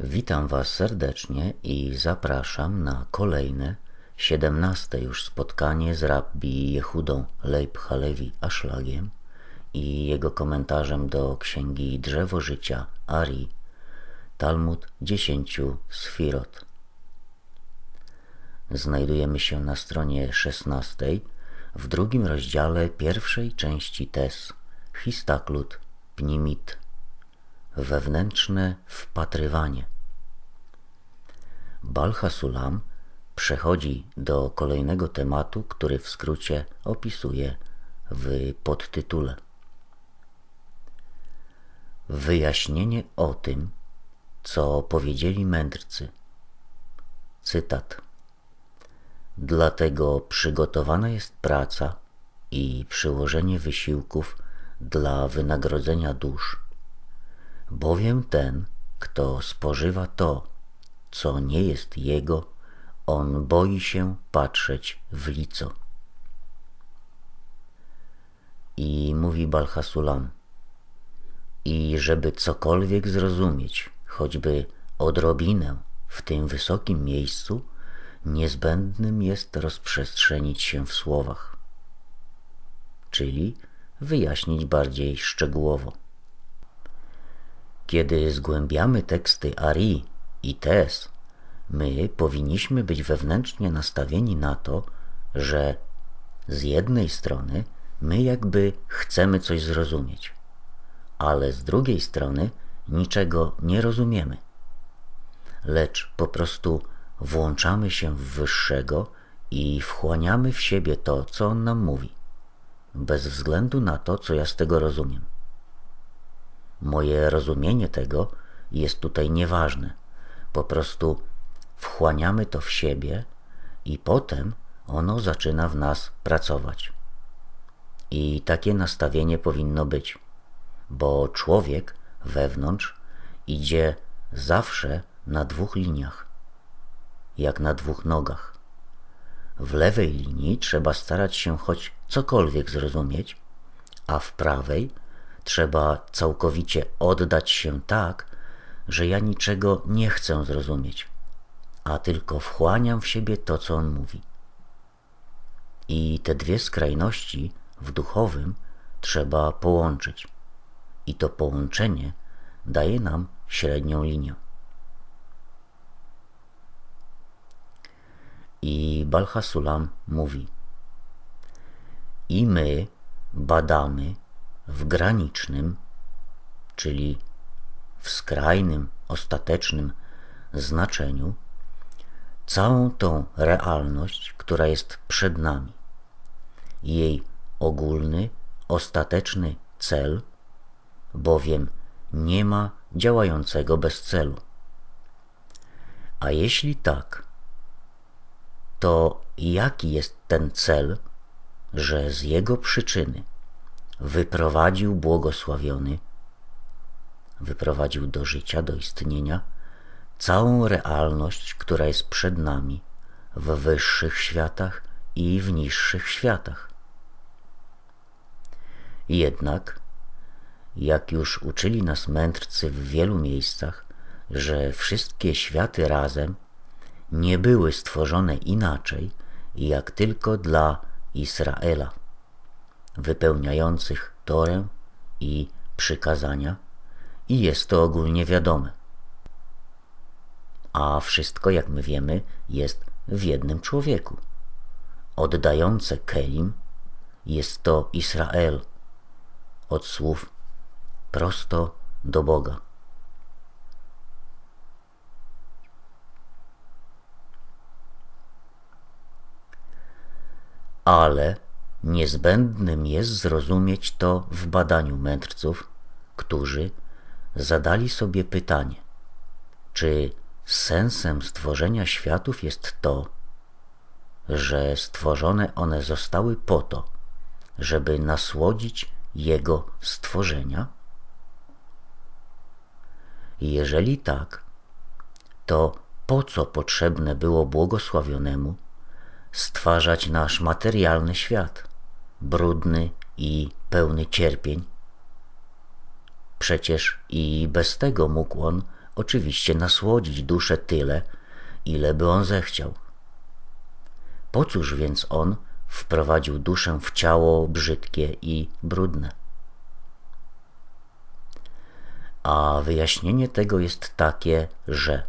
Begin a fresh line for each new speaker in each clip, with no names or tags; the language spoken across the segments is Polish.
Witam Was serdecznie i zapraszam na kolejne, siedemnaste już spotkanie z rabbi Jehudą Leib Halevi Aszlagiem i jego komentarzem do księgi Drzewo Życia Ari, Talmud dziesięciu Sfirot. Znajdujemy się na stronie szesnastej w drugim rozdziale pierwszej części Tes, Histaklut Pnimit wewnętrzne wpatrywanie. Balhasulam przechodzi do kolejnego tematu, który w skrócie opisuje w podtytule. Wyjaśnienie o tym, co powiedzieli mędrcy. Cytat. Dlatego przygotowana jest praca i przyłożenie wysiłków dla wynagrodzenia dusz Bowiem ten, kto spożywa to, co nie jest jego, on boi się patrzeć w lico. I mówi Balhasulam, i żeby cokolwiek zrozumieć, choćby odrobinę w tym wysokim miejscu, niezbędnym jest rozprzestrzenić się w słowach, czyli wyjaśnić bardziej szczegółowo. Kiedy zgłębiamy teksty Ari i Tes, my powinniśmy być wewnętrznie nastawieni na to, że z jednej strony my jakby chcemy coś zrozumieć, ale z drugiej strony niczego nie rozumiemy, lecz po prostu włączamy się w Wyższego i wchłaniamy w siebie to, co On nam mówi, bez względu na to, co ja z tego rozumiem. Moje rozumienie tego jest tutaj nieważne. Po prostu wchłaniamy to w siebie i potem ono zaczyna w nas pracować. I takie nastawienie powinno być, bo człowiek wewnątrz idzie zawsze na dwóch liniach, jak na dwóch nogach. W lewej linii trzeba starać się choć cokolwiek zrozumieć, a w prawej Trzeba całkowicie oddać się tak, że ja niczego nie chcę zrozumieć, a tylko wchłaniam w siebie to, co on mówi. I te dwie skrajności w duchowym trzeba połączyć. I to połączenie daje nam średnią linię. I Balhasulam mówi: I my badamy w granicznym, czyli w skrajnym, ostatecznym znaczeniu całą tą realność, która jest przed nami. Jej ogólny, ostateczny cel, bowiem nie ma działającego bez celu. A jeśli tak, to jaki jest ten cel, że z jego przyczyny wyprowadził błogosławiony, wyprowadził do życia, do istnienia całą realność, która jest przed nami w wyższych światach i w niższych światach. Jednak, jak już uczyli nas mędrcy w wielu miejscach, że wszystkie światy razem nie były stworzone inaczej, jak tylko dla Izraela wypełniających Torę i przykazania i jest to ogólnie wiadome. A wszystko, jak my wiemy, jest w jednym człowieku. Oddające Kelim jest to Izrael od słów prosto do Boga. Ale Niezbędnym jest zrozumieć to w badaniu mędrców, którzy zadali sobie pytanie, czy sensem stworzenia światów jest to, że stworzone one zostały po to, żeby nasłodzić Jego stworzenia? Jeżeli tak, to po co potrzebne było błogosławionemu stwarzać nasz materialny świat? Brudny i pełny cierpień. Przecież i bez tego mógł on oczywiście nasłodzić duszę tyle, ile by on zechciał. Po cóż więc on wprowadził duszę w ciało brzydkie i brudne? A wyjaśnienie tego jest takie, że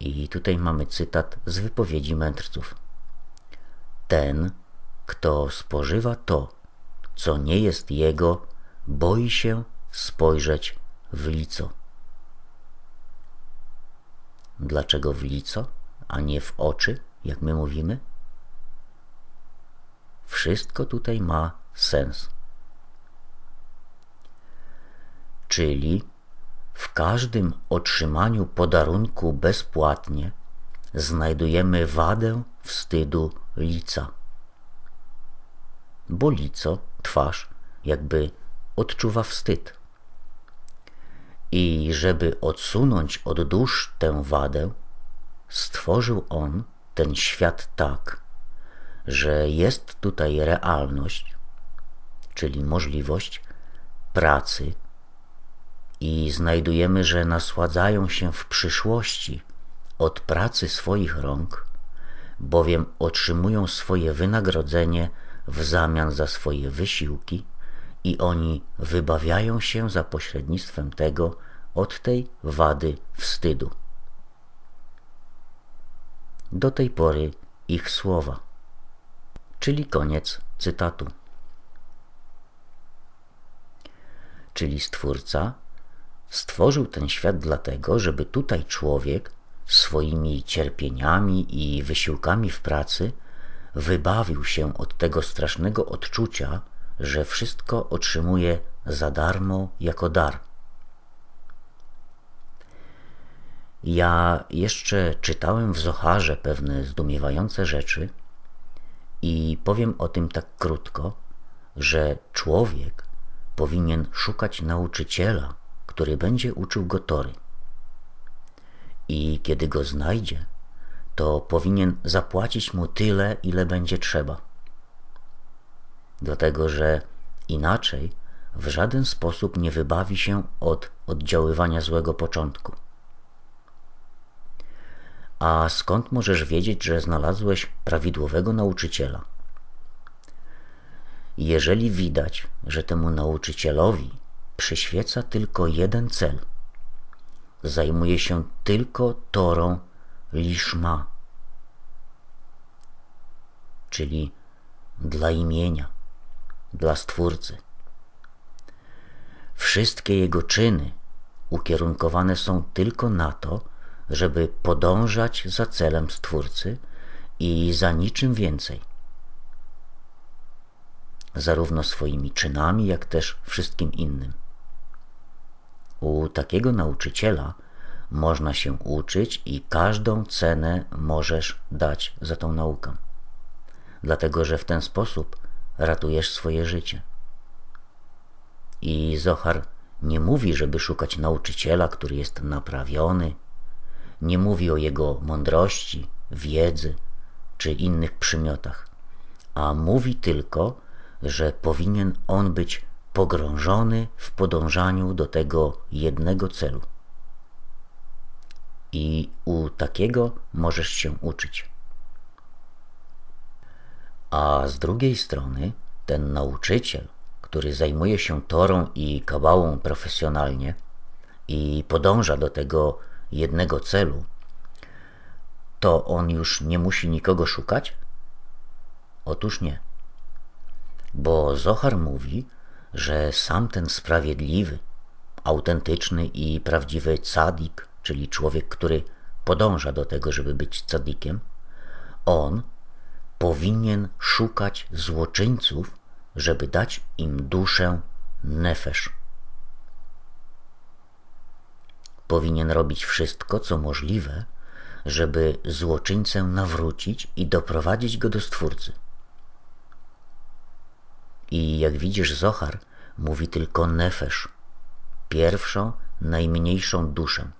i tutaj mamy cytat z wypowiedzi mędrców. Ten, kto spożywa to, co nie jest jego, boi się spojrzeć w lico. Dlaczego w lico, a nie w oczy, jak my mówimy? Wszystko tutaj ma sens. Czyli w każdym otrzymaniu podarunku bezpłatnie znajdujemy wadę wstydu lica. Bo lico, twarz, jakby odczuwa wstyd. I żeby odsunąć od dusz tę wadę, stworzył on ten świat tak, że jest tutaj realność, czyli możliwość pracy i znajdujemy, że nasładzają się w przyszłości od pracy swoich rąk, bowiem otrzymują swoje wynagrodzenie w zamian za swoje wysiłki i oni wybawiają się za pośrednictwem tego od tej wady wstydu. Do tej pory ich słowa, czyli koniec cytatu. Czyli Stwórca Stworzył ten świat dlatego, żeby tutaj człowiek swoimi cierpieniami i wysiłkami w pracy wybawił się od tego strasznego odczucia, że wszystko otrzymuje za darmo jako dar. Ja jeszcze czytałem w Zocharze pewne zdumiewające rzeczy i powiem o tym tak krótko, że człowiek powinien szukać nauczyciela, który będzie uczył go tory. I kiedy go znajdzie, to powinien zapłacić mu tyle, ile będzie trzeba. Dlatego, że inaczej w żaden sposób nie wybawi się od oddziaływania złego początku. A skąd możesz wiedzieć, że znalazłeś prawidłowego nauczyciela? Jeżeli widać, że temu nauczycielowi przyświeca tylko jeden cel. Zajmuje się tylko torą liszma, czyli dla imienia, dla Stwórcy. Wszystkie jego czyny ukierunkowane są tylko na to, żeby podążać za celem Stwórcy i za niczym więcej. Zarówno swoimi czynami, jak też wszystkim innym. U takiego nauczyciela można się uczyć i każdą cenę możesz dać za tą naukę. Dlatego, że w ten sposób ratujesz swoje życie. I Zohar nie mówi, żeby szukać nauczyciela, który jest naprawiony, nie mówi o jego mądrości, wiedzy czy innych przymiotach, a mówi tylko, że powinien on być pogrążony w podążaniu do tego jednego celu. I u takiego możesz się uczyć. A z drugiej strony ten nauczyciel, który zajmuje się torą i kabałą profesjonalnie i podąża do tego jednego celu, to on już nie musi nikogo szukać? Otóż nie. Bo Zohar mówi, że sam ten sprawiedliwy, autentyczny i prawdziwy cadik, czyli człowiek, który podąża do tego, żeby być cadikiem, on powinien szukać złoczyńców, żeby dać im duszę nefesz. Powinien robić wszystko, co możliwe, żeby złoczyńcę nawrócić i doprowadzić go do Stwórcy. I jak widzisz, Zohar mówi tylko nefesz, pierwszą, najmniejszą duszę.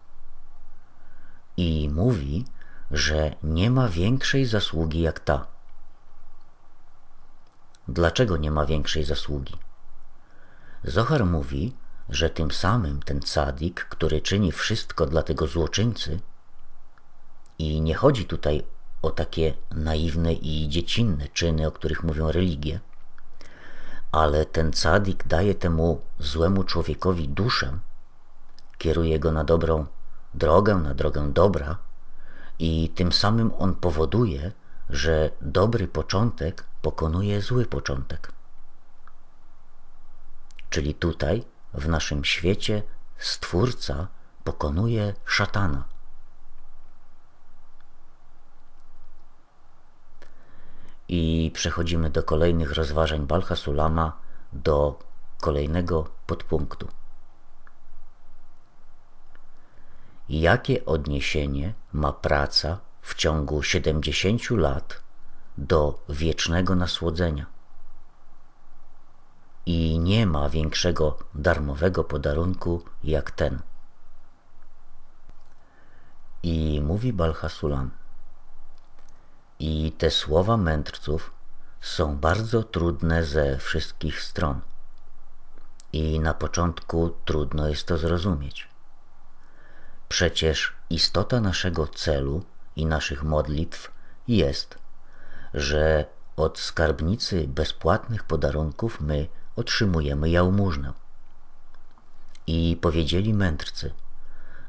I mówi, że nie ma większej zasługi jak ta. Dlaczego nie ma większej zasługi? Zohar mówi, że tym samym ten cadik, który czyni wszystko dla tego złoczyńcy, i nie chodzi tutaj o takie naiwne i dziecinne czyny, o których mówią religie, ale ten cadik daje temu złemu człowiekowi duszę, kieruje go na dobrą drogę, na drogę dobra i tym samym on powoduje, że dobry początek pokonuje zły początek. Czyli tutaj, w naszym świecie, Stwórca pokonuje szatana. I przechodzimy do kolejnych rozważań Balcha Sulama, do kolejnego podpunktu. Jakie odniesienie ma praca w ciągu 70 lat do wiecznego nasłodzenia? I nie ma większego darmowego podarunku jak ten. I mówi Balhasulam. I te słowa mędrców są bardzo trudne ze wszystkich stron. I na początku trudno jest to zrozumieć. Przecież istota naszego celu i naszych modlitw jest, że od skarbnicy bezpłatnych podarunków my otrzymujemy jałmużnę. I powiedzieli mędrcy,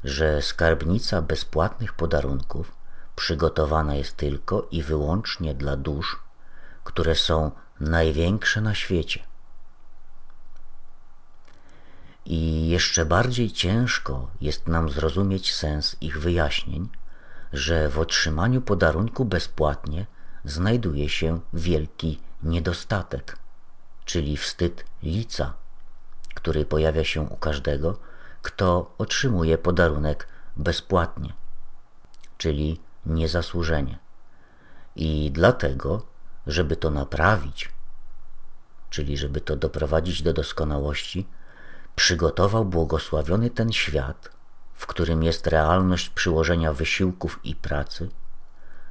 że skarbnica bezpłatnych podarunków przygotowana jest tylko i wyłącznie dla dusz, które są największe na świecie. I jeszcze bardziej ciężko jest nam zrozumieć sens ich wyjaśnień, że w otrzymaniu podarunku bezpłatnie znajduje się wielki niedostatek, czyli wstyd lica, który pojawia się u każdego, kto otrzymuje podarunek bezpłatnie, czyli niezasłużenie. I dlatego, żeby to naprawić, czyli żeby to doprowadzić do doskonałości, przygotował błogosławiony ten świat, w którym jest realność przyłożenia wysiłków i pracy,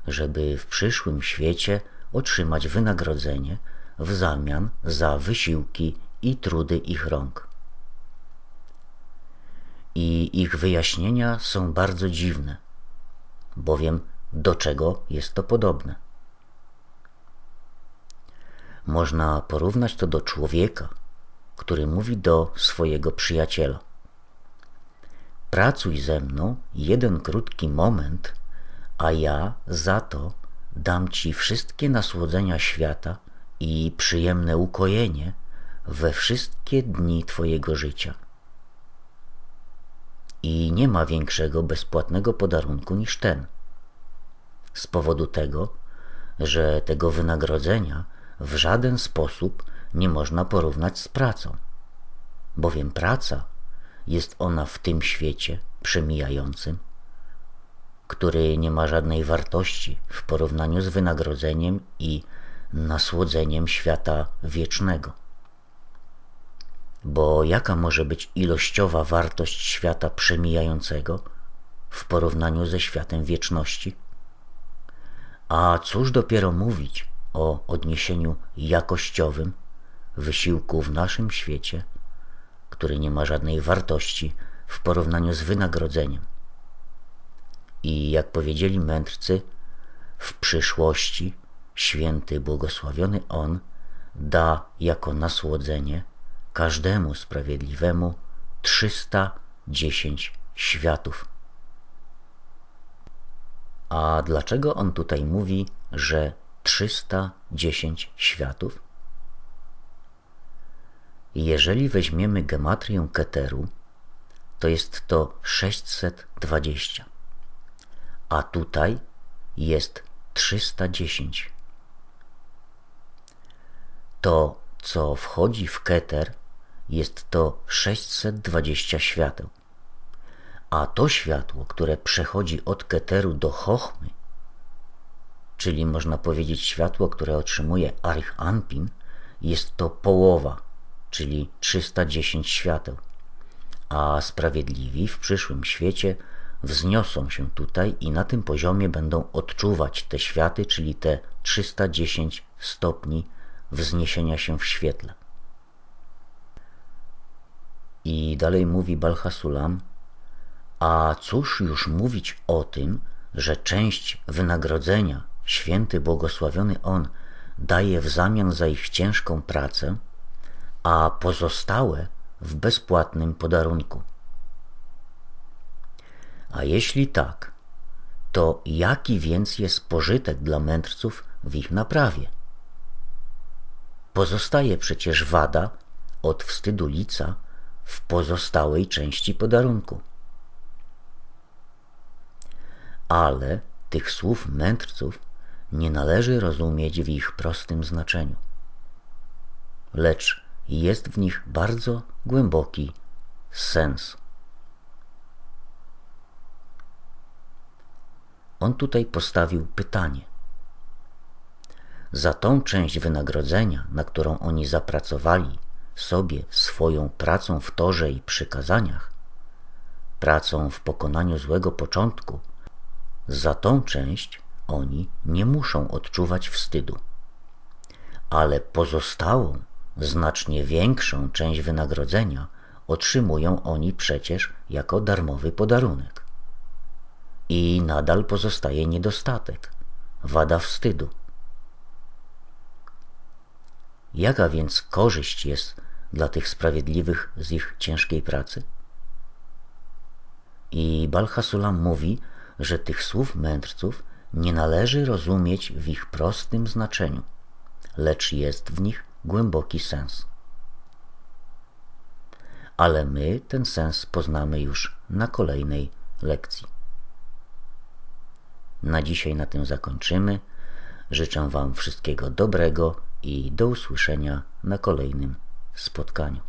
żeby w przyszłym świecie otrzymać wynagrodzenie w zamian za wysiłki i trudy ich rąk. I ich wyjaśnienia są bardzo dziwne, bowiem do czego jest to podobne? Można porównać to do człowieka, który mówi do swojego przyjaciela: Pracuj ze mną jeden krótki moment, a ja za to dam ci wszystkie nasłodzenia świata i przyjemne ukojenie we wszystkie dni Twojego życia. I nie ma większego bezpłatnego podarunku niż ten. Z powodu tego, że tego wynagrodzenia w żaden sposób nie można porównać z pracą, bowiem praca jest ona w tym świecie przemijającym, który nie ma żadnej wartości w porównaniu z wynagrodzeniem i nasłodzeniem świata wiecznego. Bo jaka może być ilościowa wartość świata przemijającego w porównaniu ze światem wieczności? A cóż dopiero mówić o odniesieniu jakościowym wysiłku w naszym świecie, który nie ma żadnej wartości w porównaniu z wynagrodzeniem. I jak powiedzieli mędrcy, w przyszłości święty błogosławiony On da jako nasłodzenie każdemu sprawiedliwemu 310 światów. A dlaczego on tutaj mówi, że 310 światów? Jeżeli weźmiemy gematrię Keteru, to jest to 620, a tutaj jest 310. To, co wchodzi w Keter, jest to 620 świateł. A to światło, które przechodzi od Keteru do Chochmy, czyli można powiedzieć światło, które otrzymuje Arich Anpin, jest to połowa, czyli 310 świateł. A sprawiedliwi w przyszłym świecie wzniosą się tutaj i na tym poziomie będą odczuwać te światy, czyli te 310 stopni wzniesienia się w świetle. I dalej mówi Balhasulam, a cóż już mówić o tym, że część wynagrodzenia święty błogosławiony On daje w zamian za ich ciężką pracę, a pozostałe w bezpłatnym podarunku. A jeśli tak, to jaki więc jest pożytek dla mędrców w ich naprawie? Pozostaje przecież wada od wstydu lica w pozostałej części podarunku. Ale tych słów mędrców nie należy rozumieć w ich prostym znaczeniu, lecz jest w nich bardzo głęboki sens. On tutaj postawił pytanie. Za tą część wynagrodzenia, na którą oni zapracowali sobie swoją pracą w torze i przykazaniach, pracą w pokonaniu złego początku, za tą część oni nie muszą odczuwać wstydu. Ale pozostałą, znacznie większą część wynagrodzenia otrzymują oni przecież jako darmowy podarunek. I nadal pozostaje niedostatek, wada wstydu. Jaka więc korzyść jest dla tych sprawiedliwych z ich ciężkiej pracy? I Balhasulam mówi, że tych słów mędrców nie należy rozumieć w ich prostym znaczeniu, lecz jest w nich głęboki sens. Ale my ten sens poznamy już na kolejnej lekcji. Na dzisiaj na tym zakończymy. Życzę Wam wszystkiego dobrego i do usłyszenia na kolejnym spotkaniu.